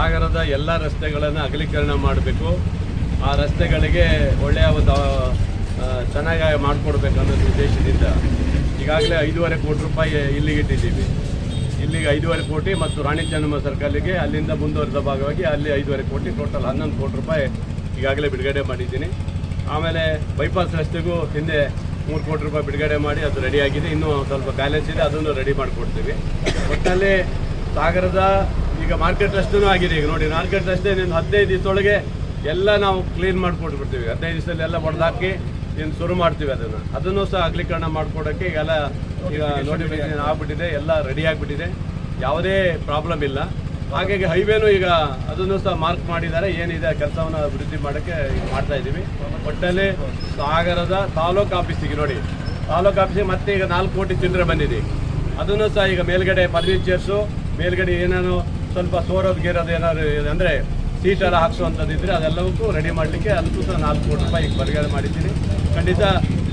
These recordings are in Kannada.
ಸಾಗರದ ಎಲ್ಲ ರಸ್ತೆಗಳನ್ನು ಅಗಲೀಕರಣ ಮಾಡಬೇಕು. ಆ ರಸ್ತೆಗಳಿಗೆ ಒಳ್ಳೆಯ ಒಂದು ಚೆನ್ನಾಗಿ ಮಾಡಿಕೊಡ್ಬೇಕು ಅನ್ನೋದು ಉದ್ದೇಶದಿಂದ ಈಗಾಗಲೇ ಐದೂವರೆ ಕೋಟಿ ರೂಪಾಯಿ ಇಲ್ಲಿಗೆ ಇಟ್ಟಿದ್ದೀವಿ. ಇಲ್ಲಿಗೆ ಐದೂವರೆ ಕೋಟಿ ಮತ್ತು ರಾಣಿ ಚೆನ್ನಮ್ಮ ಸರ್ಕಲ್ಗೆ ಅಲ್ಲಿಂದ ಮುಂದುವರೆದ ಭಾಗವಾಗಿ ಅಲ್ಲಿ ಐದೂವರೆ ಕೋಟಿ, ಟೋಟಲ್ ಹನ್ನೊಂದು ಕೋಟಿ ರೂಪಾಯಿ ಈಗಾಗಲೇ ಬಿಡುಗಡೆ ಮಾಡಿದ್ದೀನಿ. ಆಮೇಲೆ ಬೈಪಾಸ್ ರಸ್ತೆಗೂ ಹಿಂದೆ ಮೂರು ಕೋಟಿ ರೂಪಾಯಿ ಬಿಡುಗಡೆ ಮಾಡಿ ಅದು ರೆಡಿಯಾಗಿದೆ ಇನ್ನೂ ಸ್ವಲ್ಪ ಬ್ಯಾಲೆನ್ಸ್ ಇದೆ, ಅದನ್ನು ರೆಡಿ ಮಾಡಿಕೊಡ್ತೀವಿ. ಒಟ್ಟಿನಲ್ಲಿ ಸಾಗರದ ಈಗ ಮಾರ್ಕೆಟ್ ರಸ್ತೆನೂ ಆಗಿದೆ ಈಗ ನೋಡಿ ಮಾರ್ಕೆಟ್ ರಸ್ತೆ ಇನ್ನು ಹದಿನೈದು ದಿವಸದೊಳಗೆ ಎಲ್ಲ ನಾವು ಕ್ಲೀನ್ ಮಾಡಿಕೊಟ್ಬಿಡ್ತೀವಿ ಹದಿನೈದು ದಿವಸದಲ್ಲಿ ಎಲ್ಲ ಹೊಡೆದಾಕಿ ಇನ್ನು ಶುರು ಮಾಡ್ತೀವಿ ಅದನ್ನು. ಅದನ್ನು ಸಹ ಅಗಲೀಕರಣ ಮಾಡಿಕೊಡೋಕ್ಕೆ ಈಗೆಲ್ಲ ಈಗ ನೋಟಿಫಿಕೇಶನ್ ಆಗಿಬಿಟ್ಟಿದೆ, ಎಲ್ಲ ರೆಡಿ ಆಗಿಬಿಟ್ಟಿದೆ. ಯಾವುದೇ ಪ್ರಾಬ್ಲಮ್ ಇಲ್ಲ. ಹಾಗಾಗಿ ಹೈವೇನು ಈಗ ಅದನ್ನು ಸಹ ಮಾರ್ಕ್ ಮಾಡಿದ್ದಾರೆ. ಏನಿದೆ ಕೆಲಸವನ್ನು ಅಭಿವೃದ್ಧಿ ಮಾಡೋಕ್ಕೆ ಈಗ ಮಾಡ್ತಾ ಇದ್ದೀವಿ. ಒಟ್ಟಲ್ಲಿ ಸಾಗರದ ತಾಲೂಕು ಆಫೀಸಿಗೆ ನೋಡಿ. ತಾಲೂಕು ಆಫೀಸಿಗೆ ಮತ್ತೆ ಈಗ ನಾಲ್ಕು ಕೋಟಿ ಚಿಲ್ಲರೆ ಬಂದಿದೆ. ಅದನ್ನು ಸಹ ಈಗ ಮೇಲ್ಗಡೆ ಫರ್ನಿಚರ್ಸು ಮೇಲ್ಗಡೆ ಏನೇನು ಸ್ವಲ್ಪ ಸೋರೋದು ಗೀರೋದು ಏನಾದ್ರು ಅಂದರೆ ಸೀಟ್ ಎಲ್ಲ ಹಾಕ್ಸುವಂಥದ್ದು ಇದ್ದರೆ ಅದೆಲ್ಲವಕ್ಕೂ ರೆಡಿ ಮಾಡಲಿಕ್ಕೆ ಅದಕ್ಕೂ ಸಹ ನಾಲ್ಕು ಕೋಟಿ ರೂಪಾಯಿ ಬಿಡುಗಡೆ ಮಾಡಿದ್ದೀನಿ. ಖಂಡಿತ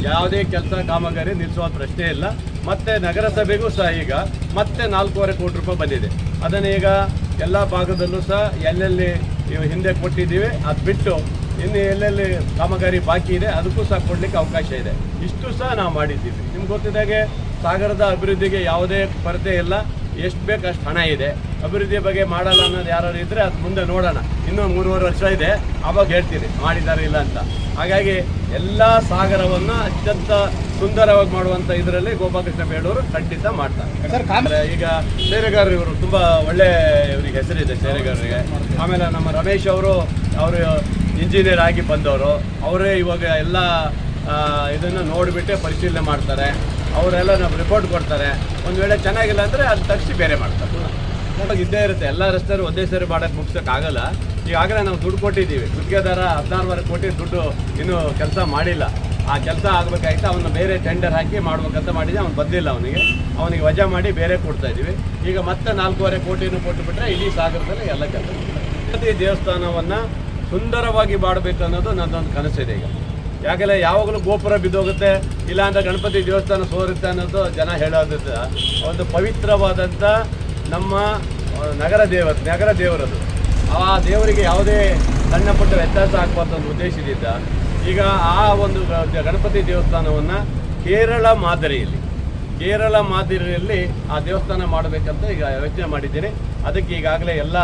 ಯಾವುದೇ ಕೆಲಸ ಕಾಮಗಾರಿ ನಿಲ್ಲಿಸುವ ಪ್ರಶ್ನೆ ಇಲ್ಲ. ಮತ್ತೆ ನಗರಸಭೆಗೂ ಸಹ ಈಗ ಮತ್ತೆ ನಾಲ್ಕೂವರೆ ಕೋಟಿ ರೂಪಾಯಿ ಬಂದಿದೆ. ಅದನ್ನು ಈಗ ಎಲ್ಲ ಭಾಗದಲ್ಲೂ ಸಹ ಎಲ್ಲೆಲ್ಲಿ ಹಿಂದೆ ಕೊಟ್ಟಿದ್ದೀವಿ, ಅದು ಬಿಟ್ಟು ಇನ್ನು ಎಲ್ಲೆಲ್ಲಿ ಕಾಮಗಾರಿ ಬಾಕಿ ಇದೆ, ಅದಕ್ಕೂ ಸಹ ಕೊಡಲಿಕ್ಕೆ ಅವಕಾಶ ಇದೆ. ಇಷ್ಟು ಸಹ ನಾವು ಮಾಡಿದ್ದೀವಿ. ನಿಮ್ಗೆ ಗೊತ್ತಿದ್ದಾಗೆ ಸಾಗರದ ಅಭಿವೃದ್ಧಿಗೆ ಯಾವುದೇ ಕೊರತೆ ಇಲ್ಲ. ಎಷ್ಟು ಬೇಕು ಅಷ್ಟು ಹಣ ಇದೆ. ಅಭಿವೃದ್ಧಿ ಬಗ್ಗೆ ಮಾಡಲ್ಲ ಅನ್ನೋದು ಯಾರು ಇದ್ದರೆ ಅದು ಮುಂದೆ ನೋಡೋಣ. ಇನ್ನೂ ಮೂರುವರೆ ವರ್ಷ ಇದೆ. ಆವಾಗ ಹೇಳ್ತೀನಿ ಮಾಡಿದ್ದಾರೆ ಇಲ್ಲ ಅಂತ. ಹಾಗಾಗಿ ಎಲ್ಲ ಸಾಗರವನ್ನು ಅತ್ಯಂತ ಸುಂದರವಾಗಿ ಮಾಡುವಂಥ ಇದರಲ್ಲಿ ಗೋಪಾಲಕೃಷ್ಣ ಬೇಡೂರು ಖಂಡಿತ ಮಾಡ್ತಾರೆ. ಈಗ ಸೇರೆಗಾರರು ಇವರು ತುಂಬ ಒಳ್ಳೆ ಇವರಿಗೆ ಹೆಸರಿದೆ ಸೇರೆಗಾರರಿಗೆ ಆಮೇಲೆ ನಮ್ಮ ರಮೇಶ್ ಅವರು ಅವರು ಇಂಜಿನಿಯರ್ ಆಗಿ ಬಂದವರು. ಅವರೇ ಇವಾಗ ಎಲ್ಲ ಇದನ್ನು ನೋಡಿಬಿಟ್ಟೆ ಪರಿಶೀಲನೆ ಮಾಡ್ತಾರೆ. ಅವರೆಲ್ಲ ನಾವು ರಿಪೋರ್ಟ್ ಕೊಡ್ತಾರೆ. ಒಂದು ವೇಳೆ ಚೆನ್ನಾಗಿಲ್ಲ ಅಂದರೆ ಅದು ತಕ್ಷಣ ಬೇರೆ ಮಾಡ್ತಾರೆ. ಇದ್ದೇ ಇರುತ್ತೆ. ಎಲ್ಲ ರಸ್ತೆಯವರು ಒಂದೇ ಸರಿ ಮಾಡೋಕ್ಕೆ ಮುಗಿಸೋಕ್ಕಾಗಲ್ಲ ಈಗಾಗಲೇ ನಾವು ದುಡ್ಡು ಕೊಟ್ಟಿದ್ದೀವಿ. ಗುತ್ತಿಗೆದಾರ ಹದಿನಾರುವರೆ ಕೋಟಿ ದುಡ್ಡು ಇನ್ನೂ ಕೆಲಸ ಮಾಡಿಲ್ಲ. ಆ ಕೆಲಸ ಆಗಬೇಕಾಯ್ತು, ಅವನು ಬೇರೆ ಟೆಂಡರ್ ಹಾಕಿ ಮಾಡ್ಬೇಕಂತ ಮಾಡಿದ್ದೆ ಅವ್ನು ಬಂದಿಲ್ಲ ಅವನಿಗೆ. ಅವನಿಗೆ ವಜಾ ಮಾಡಿ ಬೇರೆ ಕೊಡ್ತಾ ಇದ್ದೀವಿ. ಈಗ ಮತ್ತೆ ನಾಲ್ಕೂವರೆ ಕೋಟಿನೂ ಕೊಟ್ಟುಬಿಟ್ರೆ ಇಡೀ ಸಾಗರದಲ್ಲಿ ಎಲ್ಲ ಕೆಲಸ ಪ್ರತಿ ದೇವಸ್ಥಾನವನ್ನು ಸುಂದರವಾಗಿ ಮಾಡಬೇಕು ಅನ್ನೋದು ನನ್ನೊಂದು ಕನಸಿದೆ ಈಗ. ಯಾಕೆಲ್ಲ ಯಾವಾಗಲೂ ಗೋಪುರ ಬಿದ್ದೋಗುತ್ತೆ, ಇಲ್ಲಾಂದ್ರೆ ಗಣಪತಿ ದೇವಸ್ಥಾನ ಸೋರುತ್ತೆ ಅನ್ನೋದು ಜನ ಹೇಳೋದ್ರಿಂದ, ಒಂದು ಪವಿತ್ರವಾದಂಥ ನಮ್ಮ ನಗರ ದೇವ, ನಗರ ದೇವರದು. ಆ ದೇವರಿಗೆ ಯಾವುದೇ ಸಣ್ಣ ಪುಟ್ಟ ವ್ಯತ್ಯಾಸ ಆಗುವಂಥ ಒಂದು ಉದ್ದೇಶದಿಂದ ಈಗ ಆ ಒಂದು ಗಣಪತಿ ದೇವಸ್ಥಾನವನ್ನು ಕೇರಳ ಮಾದರಿಯಲ್ಲಿ ಕೇರಳ ಮಾದರಿಯಲ್ಲಿ ಆ ದೇವಸ್ಥಾನ ಮಾಡಬೇಕಂತ ಈಗ ಯೋಚನೆ ಮಾಡಿದ್ದೀನಿ. ಅದಕ್ಕೆ ಈಗಾಗಲೇ ಎಲ್ಲ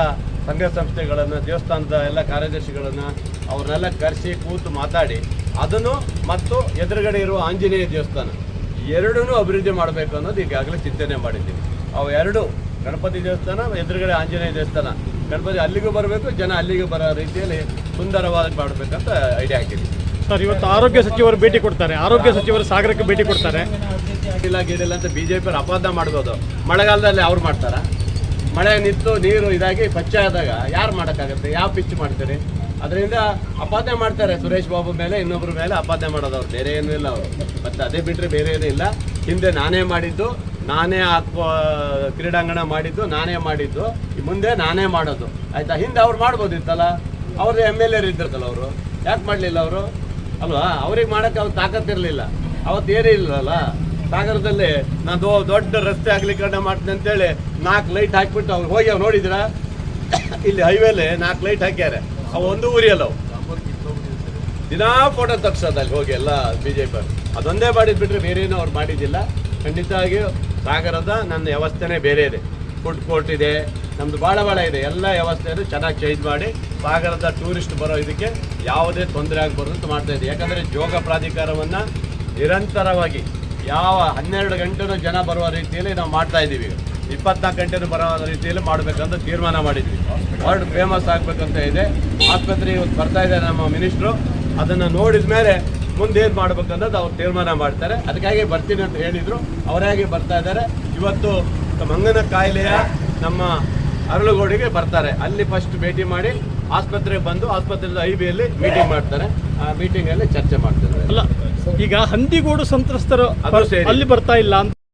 ಸಂಘ ಸಂಸ್ಥೆಗಳನ್ನು, ದೇವಸ್ಥಾನದ ಎಲ್ಲ ಕಾರ್ಯದರ್ಶಿಗಳನ್ನು ಅವ್ರನ್ನೆಲ್ಲ ಕರೆಸಿ ಕೂತು ಮಾತಾಡಿ, ಅದನ್ನು ಮತ್ತು ಎದುರುಗಡೆ ಇರುವ ಆಂಜನೇಯ ದೇವಸ್ಥಾನ ಎರಡನ್ನೂ ಅಭಿವೃದ್ಧಿ ಮಾಡಬೇಕು ಅನ್ನೋದು ಈಗಾಗಲೇ ಚಿಂತನೆ ಮಾಡಿದ್ದೀವಿ. ಅವು ಎರಡು ಗಣಪತಿ ದೇವಸ್ಥಾನ ಎದುರುಗಡೆ ಆಂಜನೇಯ ದೇವಸ್ಥಾನ. ಗಣಪತಿ ಅಲ್ಲಿಗೂ ಬರಬೇಕು ಜನ ಅಲ್ಲಿಗೂ ಬರೋ ರೀತಿಯಲ್ಲಿ ಸುಂದರವಾಗಿ ಮಾಡಬೇಕಂತ ಐಡಿಯಾ ಹಾಕಿದ್ವಿ. ಸರ್ ಇವತ್ತು ಆರೋಗ್ಯ ಸಚಿವರು ಭೇಟಿ ಕೊಡ್ತಾರೆ. ಆರೋಗ್ಯ ಸಚಿವರು ಸಾಗರಕ್ಕೆ ಭೇಟಿ ಕೊಡ್ತಾರೆ. ಇಲ್ಲ ಗಿಡಿಲ್ಲ ಅಂತ ಬಿಜೆಪಿ ಅಪಾದ ಮಾಡ್ಬೋದು. ಮಳೆಗಾಲದಲ್ಲಿ ಅವ್ರು ಮಾಡ್ತಾರ? ಮಳೆ ನಿಂತು ನೀರು ಇದಾಗಿ ಪಚ್ಚೆ ಆದಾಗ ಯಾರು ಮಾಡೋಕ್ಕಾಗುತ್ತೆ? ಯಾವ ಪಿಚ್ ಮಾಡ್ತೀರಿ? ಅದರಿಂದ ಅಪಾದನೆ ಮಾಡ್ತಾರೆ. ಸುರೇಶ್ ಬಾಬು ಮೇಲೆ ಇನ್ನೊಬ್ಬರ ಮೇಲೆ ಅಪಾದನೆ ಮಾಡೋದು ಅವ್ರು ಬೇರೆ ಏನೂ ಇಲ್ಲ ಅವರು. ಮತ್ತು ಅದೇ ಬಿಟ್ಟರೆ ಬೇರೆ ಏನೂ ಇಲ್ಲ. ಹಿಂದೆ ನಾನೇ ಮಾಡಿದ್ದು. ನಾನೇ ಹಾಕುವ ಕ್ರೀಡಾಂಗಣ ಮಾಡಿದ್ದು, ನಾನೇ ಮಾಡಿದ್ದು. ಮುಂದೆ ನಾನೇ ಮಾಡೋದು. ಆಯ್ತಾ? ಹಿಂದೆ ಅವ್ರು ಮಾಡ್ಬೋದಿತ್ತಲ್ಲ? ಅವ್ರು ಎಂ ಎಲ್ ಎರ್ ಇದ್ದಿರ್ತಲ್ಲ ಅವರು. ಯಾಕೆ ಮಾಡಲಿಲ್ಲ ಅವರು? ಅಲ್ವಾ? ಅವ್ರಿಗೆ ಮಾಡೋಕ್ಕೆ ಅವ್ರು ತಾಕತ್ತಿರಲಿಲ್ಲ ಅವತ್ತು ಏನೂ ಇಲ್ಲಲ್ಲ ಸಾಗರದಲ್ಲಿ ನಾನು ದೊಡ್ಡ ರಸ್ತೆ ಅಗಲೀಕರಣ ಮಾಡ್ತೀನಿ ಅಂತೇಳಿ ನಾಲ್ಕು ಲೈಟ್ ಹಾಕಿಬಿಟ್ಟು ಅವ್ರು ಹೋಗಿ ಅವ್ರು ನೋಡಿದ್ರ? ಇಲ್ಲಿ ಹೈವೇಲಿ ನಾಲ್ಕು ಲೈಟ್ ಹಾಕ್ಯಾರೆ. ಅವು ಒಂದು ಊರಿಯಲ್ಲ ಅವು. ದಿನಾ ಫೋಟೋ ತಗ್ಸೋದು ಅಲ್ಲಿ ಹೋಗಿ ಎಲ್ಲ ಬಿ ಜೆ ಪಿ ಅದೊಂದೇ ಮಾಡಿದ್ಬಿಟ್ರೆ ಬೇರೆ ಏನೂ ಅವ್ರು ಮಾಡಿದ್ದಿಲ್ಲ. ಖಂಡಿತವಾಗಿಯೂ ಸಾಗರದ ನನ್ನ ವ್ಯವಸ್ಥೆನೇ ಬೇರೆ ಇದೆ. ಫುಡ್ ಕೋರ್ಟ್ ಇದೆ ನಮ್ಮದು ಭಾಳ ಭಾಳ ಇದೆ. ಎಲ್ಲ ವ್ಯವಸ್ಥೆಯನ್ನು ಚೆನ್ನಾಗಿ ಚೇಂಜ್ ಮಾಡಿ ಸಾಗರದ ಟೂರಿಸ್ಟ್ ಬರೋ ಇದಕ್ಕೆ ಯಾವುದೇ ತೊಂದರೆ ಆಗಬಾರ್ದು ಅಂತ ಮಾಡ್ತಾ ಇದೆ ಯಾಕಂದರೆ ಜೋಗ ಪ್ರಾಧಿಕಾರವನ್ನು ನಿರಂತರವಾಗಿ ಯಾವ ಹನ್ನೆರಡು ಗಂಟೆನೂ ಜನ ಬರುವ ರೀತಿಯಲ್ಲಿ ನಾವು ಮಾಡ್ತಾ ಇದ್ದೀವಿ ಇಪ್ಪತ್ನಾಲ್ಕು ಗಂಟೆನೂ ಬರೋ ರೀತಿಯಲ್ಲಿ ಮಾಡಬೇಕಂತ ತೀರ್ಮಾನ ಮಾಡಿದ್ವಿ. ವರ್ಲ್ಡ್ ಫೇಮಸ್ ಆಗಬೇಕಂತ ಇದೆ. ಆಸ್ಪತ್ರೆ ಇವತ್ತು ಬರ್ತಾ ಇದೆ ನಮ್ಮ ಮಿನಿಸ್ಟ್ರು. ಅದನ್ನು ನೋಡಿದ ಮೇಲೆ ಮುಂದೆ ಏನು ಮಾಡ್ಬೇಕನ್ನೋದು ಅವ್ರು ತೀರ್ಮಾನ ಮಾಡ್ತಾರೆ. ಅದಕ್ಕಾಗಿ ಬರ್ತೀನಿ ಅಂತ ಹೇಳಿದರು. ಅವರಾಗಿ ಬರ್ತಾ ಇದ್ದಾರೆ. ಇವತ್ತು ಮಂಗನ ಕಾಯಿಲೆಯ ನಮ್ಮ ಅರಳುಗೋಡಿಗೆ ಬರ್ತಾರೆ. ಅಲ್ಲಿ ಫಸ್ಟ್ ಭೇಟಿ ಮಾಡಿ ಆಸ್ಪತ್ರೆಗೆ ಬಂದು ಆಸ್ಪತ್ರೆದ ಐ ಬಿಯಲ್ಲಿ ಮೀಟಿಂಗ್ ಮಾಡ್ತಾರೆ. ಆ ಮೀಟಿಂಗಲ್ಲಿ ಚರ್ಚೆ ಮಾಡ್ತಾರೆ ಅಲ್ಲ ಈಗ ಹಂದಿಗೋಡು ಸಂತ್ರಸ್ತರು ಅಲ್ಲಿ ಬರ್ತಾ ಇಲ್ಲ ಅಂತ